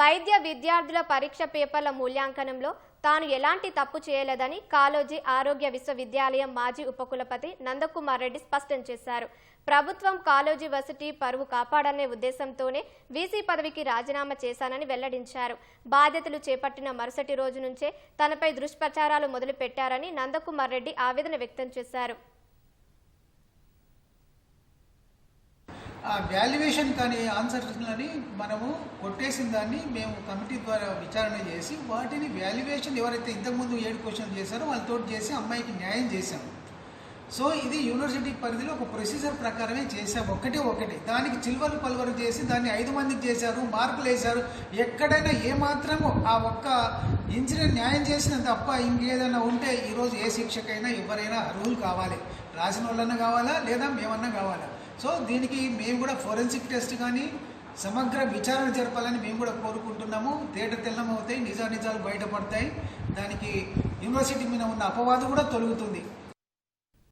వైద్య విద్యార్థుల పరీక్ష పేపర్ల మూల్యాంకనంలో తాను ఎలాంటి తప్పు చేయలేదని కాలోజీ ఆరోగ్య విశ్వవిద్యాలయం మాజీ ఉపకులపతి నందకుమార్ రెడ్డి స్పష్టం చేశారు. ప్రభుత్వం కాలోజీ వర్సిటీ పరువు కాపాడనే ఉద్దేశంతోనే వీసీ పదవికి రాజీనామా చేశానని వెల్లడించారు. బాధ్యతలు చేపట్టిన మరుసటి రోజు నుంచే తనపై దుష్ప్రచారాలు మొదలుపెట్టారని నందకుమార్ రెడ్డి ఆవేదన వ్యక్తం చేశారు. ఆ వాల్యుయేషన్ కానీ ఆన్సర్లని మనము కొట్టేసిన దాన్ని మేము కమిటీ ద్వారా విచారణ చేసి వాటిని వాల్యుయేషన్ ఎవరైతే ఇంతకుముందు ఏడు క్వశ్చన్ చేశారో వాళ్ళతో చేసి అమ్మాయికి న్యాయం చేశాము. సో ఇది యూనివర్సిటీ పరిధిలో ఒక ప్రొసీజర్ ప్రకారమే చేశాం ఒకటే ఒకటి. దానికి చిల్వలు పలువరు చేసి దాన్ని ఐదు మందికి చేశారు మార్కులు వేశారు. ఎక్కడైనా ఏమాత్రము ఆ ఒక్క ఇన్సిడెంట్ న్యాయం చేసిన తప్ప ఇంకేదైనా ఉంటే ఈరోజు ఏ శిక్షకైనా ఎవరైనా అర్హులు కావాలి. రాసిన వాళ్ళన్నా కావాలా లేదా మేమన్నా కావాలా? సో దీనికి మేము కూడా ఫోరెన్సిక్ టెస్ట్ కానీ సమగ్ర విచారణ జరపాలని మేము కూడా కోరుకుంటున్నాము. తేట తెల్లం అవుతాయి నిజా నిజాలు బయటపడతాయి. దానికి యూనివర్సిటీ మీద ఉన్న అపవాదు కూడా తొలుగుతుంది.